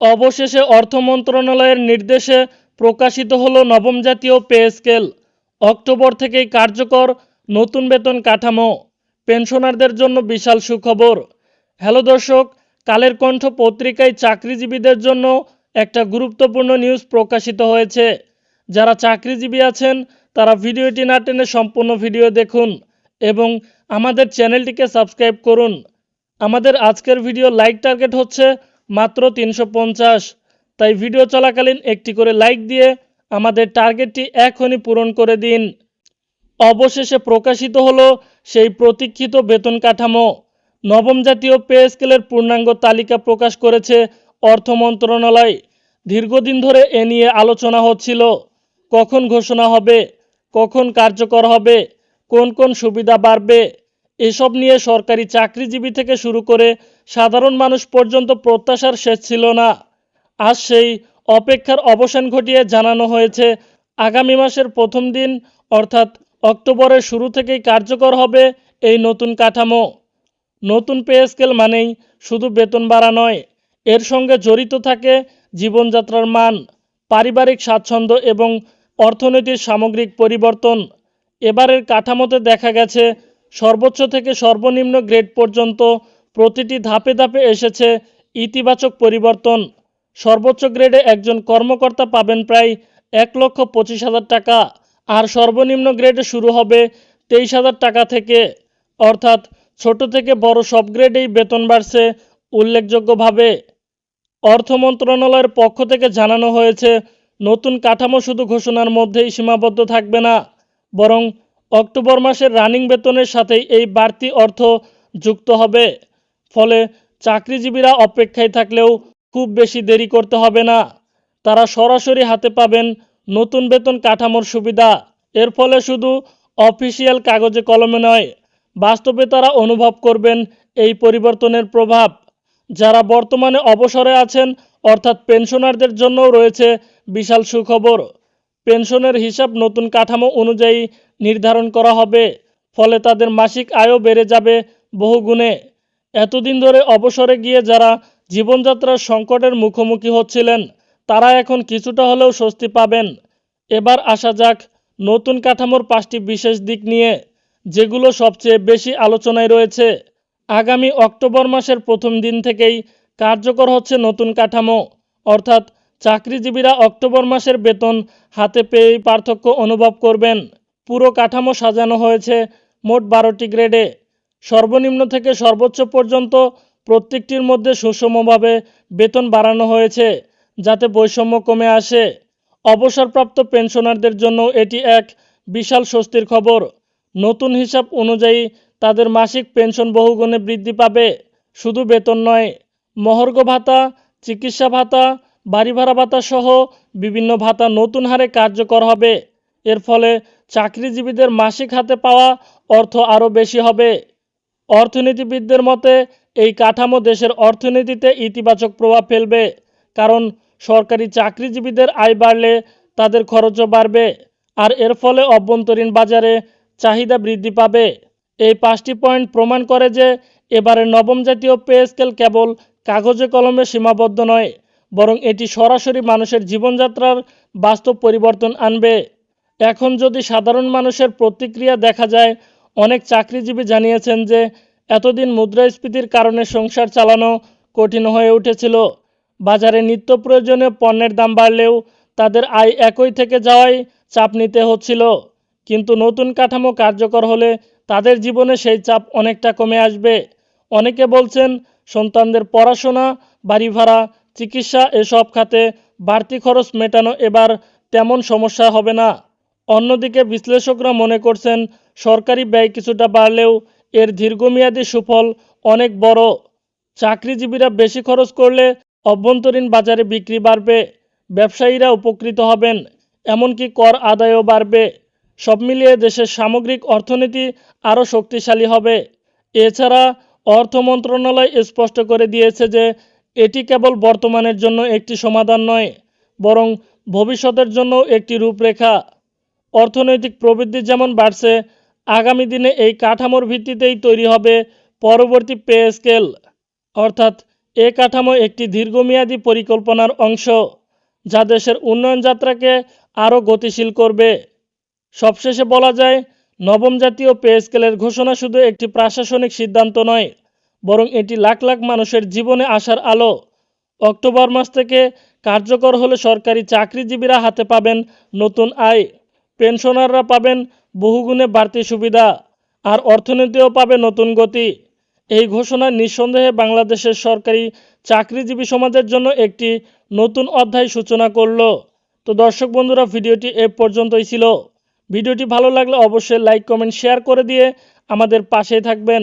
অবশেষে অর্থ মন্ত্রণালয়ের নির্দেশে প্রকাশিত হল নবম জাতীয় পে স্কেল। অক্টোবর থেকেই কার্যকর নতুন বেতন কাঠামো। পেনশনারদের জন্য বিশাল সুখবর। হ্যালো দর্শক, কালের কণ্ঠ পত্রিকায় চাকরিজীবীদের জন্য একটা গুরুত্বপূর্ণ নিউজ প্রকাশিত হয়েছে। যারা চাকরিজীবী আছেন, তারা ভিডিওটি না টেনে সম্পূর্ণ ভিডিও দেখুন এবং আমাদের চ্যানেলটিকে সাবস্ক্রাইব করুন। আমাদের আজকের ভিডিও লাইক টার্গেট হচ্ছে মাত্র তিনশো পঞ্চাশ। তাই ভিডিও চলাকালীন একটি করে লাইক দিয়ে আমাদের টার্গেটটি এখনই পূরণ করে দিন। অবশেষে প্রকাশিত হলো সেই প্রতীক্ষিত বেতন কাঠামো। নবম জাতীয় পে স্কেলের পূর্ণাঙ্গ তালিকা প্রকাশ করেছে অর্থ মন্ত্রণালয়। দীর্ঘদিন ধরে এ নিয়ে আলোচনা হচ্ছিল, কখন ঘোষণা হবে, কখন কার্যকর হবে, কোন কোন সুবিধা বাড়বে এসব নিয়ে সরকারি চাকরিজীবী থেকে শুরু করে সাধারণ মানুষ পর্যন্ত প্রত্যাশার শেষ ছিল না। আজ সেই অপেক্ষার অবসান ঘটিয়ে জানানো হয়েছে, আগামী মাসের প্রথম দিন, অর্থাৎ অক্টোবরের শুরু থেকেই কার্যকর হবে এই নতুন কাঠামো। নতুন পে স্কেল মানেই শুধু বেতন বাড়া নয়, এর সঙ্গে জড়িত থাকে জীবনযাত্রার মান, পারিবারিক স্বাচ্ছন্দ্য এবং অর্থনীতির সামগ্রিক পরিবর্তন। এবারের কাঠামোতে দেখা গেছে সর্বোচ্চ থেকে সর্বনিম্ন গ্রেড পর্যন্ত প্রতিটি ধাপে ধাপে এসেছে ইতিবাচক পরিবর্তন। সর্বোচ্চ গ্রেডে একজন কর্মকর্তা পাবেন প্রায় এক লক্ষ পঁচিশ হাজার টাকা আর সর্বনিম্ন গ্রেডে শুরু হবে তেইশ হাজার টাকা থেকে। অর্থাৎ ছোট থেকে বড় সব গ্রেডেই বেতন বাড়ছে উল্লেখযোগ্যভাবে। অর্থ মন্ত্রণালয়ের পক্ষ থেকে জানানো হয়েছে, নতুন কাঠামো শুধু ঘোষণার মধ্যেই সীমাবদ্ধ থাকবে না, বরং অক্টোবর মাসের রানিং বেতনের সাথেই এই বাড়তি অর্থ যুক্ত হবে। ফলে চাকরিজীবীরা অপেক্ষায় থাকলেও খুব বেশি দেরি করতে হবে না। তারা সরাসরি হাতে পাবেন নতুন বেতন কাঠামোর সুবিধা। এর ফলে শুধু অফিসিয়াল কাগজে কলমে নয়, বাস্তবে তারা অনুভব করবেন এই পরিবর্তনের প্রভাব। যারা বর্তমানে অবসরে আছেন, অর্থাৎ পেনশনারদের জন্যও রয়েছে বিশাল সুখবর। পেনশনের হিসাব নতুন কাঠামো অনুযায়ী নির্ধারণ করা হবে, ফলে তাদের মাসিক আয়ও বেড়ে যাবে বহুগুণে। এতদিন ধরে অবসরে গিয়ে যারা জীবনযাত্রার সংকটের মুখোমুখি হচ্ছিলেন, তারা এখন কিছুটা হলেও স্বস্তি পাবেন। এবার আসা যাক নতুন কাঠামোর পাঁচটি বিশেষ দিক নিয়ে, যেগুলো সবচেয়ে বেশি আলোচনায় রয়েছে। আগামী অক্টোবর মাসের প্রথম দিন থেকেই কার্যকর হচ্ছে নতুন কাঠামো, অর্থাৎ চাকরিজীবীরা অক্টোবর মাসের বেতন হাতে পেয়েই পার্থক্য অনুভব করবেন। পুরো কাঠামো সাজানো হয়েছে মোট বারোটি গ্রেডে। সর্বনিম্ন থেকে সর্বোচ্চ পর্যন্ত প্রত্যেকটির মধ্যে সুষমভাবে বেতন বাড়ানো হয়েছে, যাতে বৈষম্য কমে আসে। অবসরপ্রাপ্ত পেনশনারদের জন্য এটি এক বিশাল স্বস্তির খবর। নতুন হিসাব অনুযায়ী তাদের মাসিক পেনশন বহুগুণে বৃদ্ধি পাবে। শুধু বেতন নয়, মহর্ঘ ভাতা, চিকিৎসা ভাতা বাড়ি ভাড়া ভাতা সহ বিভিন্ন ভাতা নতুন হারে কার্যকর হবে। এর ফলে চাকরিজীবীদের মাসিক হাতে পাওয়া অর্থ আরও বেশি হবে। অর্থনীতিবিদদের মতে, এই কাঠামো দেশের অর্থনীতিতে ইতিবাচক প্রভাব ফেলবে, কারণ সরকারি চাকরিজীবীদের আয় বাড়লে তাদের খরচও বাড়বে, আর এর ফলে অভ্যন্তরীণ বাজারে চাহিদা বৃদ্ধি পাবে। এই পাঁচটি পয়েন্ট প্রমাণ করে যে এবারে নবম জাতীয় পে স্কেল কেবল কাগজে কলমে সীমাবদ্ধ নয় বরং এটি সরাসরি মানুষের জীবনযাত্রার বাস্তব পরিবর্তন আনবে। এখন যদি সাধারণ মানুষের প্রতিক্রিয়া দেখা যায়, অনেক চাকরিজীবী জানিয়েছেন যে, এতদিন মুদ্রাস্ফীতির কারণে সংসার চালানো কঠিন হয়ে উঠেছিল। বাজারে নিত্য প্রয়োজনীয় পণ্যের দাম বাড়লেও তাদের আয় একই থেকে যাওয়ায় চাপ নিতে হচ্ছিল। কিন্তু নতুন কাঠামো কার্যকর হলে তাদের জীবনে সেই চাপ অনেকটা কমে আসবে। অনেকে বলছেন, সন্তানদের পড়াশোনা বাড়ি ভাড়া চিকিৎসা এসব খাতে বাড়তি খরচ মেটানো এবার তেমন সমস্যা হবে না। অন্যদিকে বিশ্লেষকরা মনে করছেন, সরকারি ব্যয় কিছুটা বাড়লেও এর দীর্ঘমেয়াদী সুফল অনেক বড়। চাকরিজীবীরা বেশি খরচ করলে অভ্যন্তরীণ বাজারে বিক্রি বাড়বে, ব্যবসায়ীরা উপকৃত হবেন, এমনকি কর আদায়ও বাড়বে। সব মিলিয়ে দেশের সামগ্রিক অর্থনীতি আরও শক্তিশালী হবে। এছাড়া অর্থ মন্ত্রণালয় স্পষ্ট করে দিয়েছে যে এটি কেবল বর্তমানের জন্য একটি সমাধান নয়, বরং ভবিষ্যতের জন্য একটি রূপরেখা। অর্থনৈতিক প্রবৃদ্ধি যেমন বাড়ছে, আগামী দিনে এই কাঠামোর ভিত্তিতেই তৈরি হবে পরবর্তী পে স্কেল। অর্থাৎ এ কাঠামো একটি দীর্ঘমেয়াদী পরিকল্পনার অংশ, যা দেশের উন্নয়ন যাত্রাকে আরও গতিশীল করবে। সবশেষে বলা যায়, নবম জাতীয় পে স্কেলের ঘোষণা শুধু একটি প্রশাসনিক সিদ্ধান্ত নয় বরং এটি লাখ লাখ মানুষের জীবনে আসার আলো। অক্টোবর মাস থেকে কার্যকর হলে সরকারি চাকরিজীবীরা হাতে পাবেন নতুন আয়, পেনশনাররা পাবেন বহুগুণে বাড়তি সুবিধা, আর অর্থনীতিও পাবে নতুন গতি। এই ঘোষণা নিঃসন্দেহে বাংলাদেশের সরকারি চাকরিজীবী সমাজের জন্য একটি নতুন অধ্যায় সূচনা করল। তো দর্শক বন্ধুরা, ভিডিওটি এ পর্যন্তই ছিল। ভিডিওটি ভালো লাগলে অবশ্যই লাইক, কমেন্ট, শেয়ার করে দিয়ে আমাদের পাশেই থাকবেন।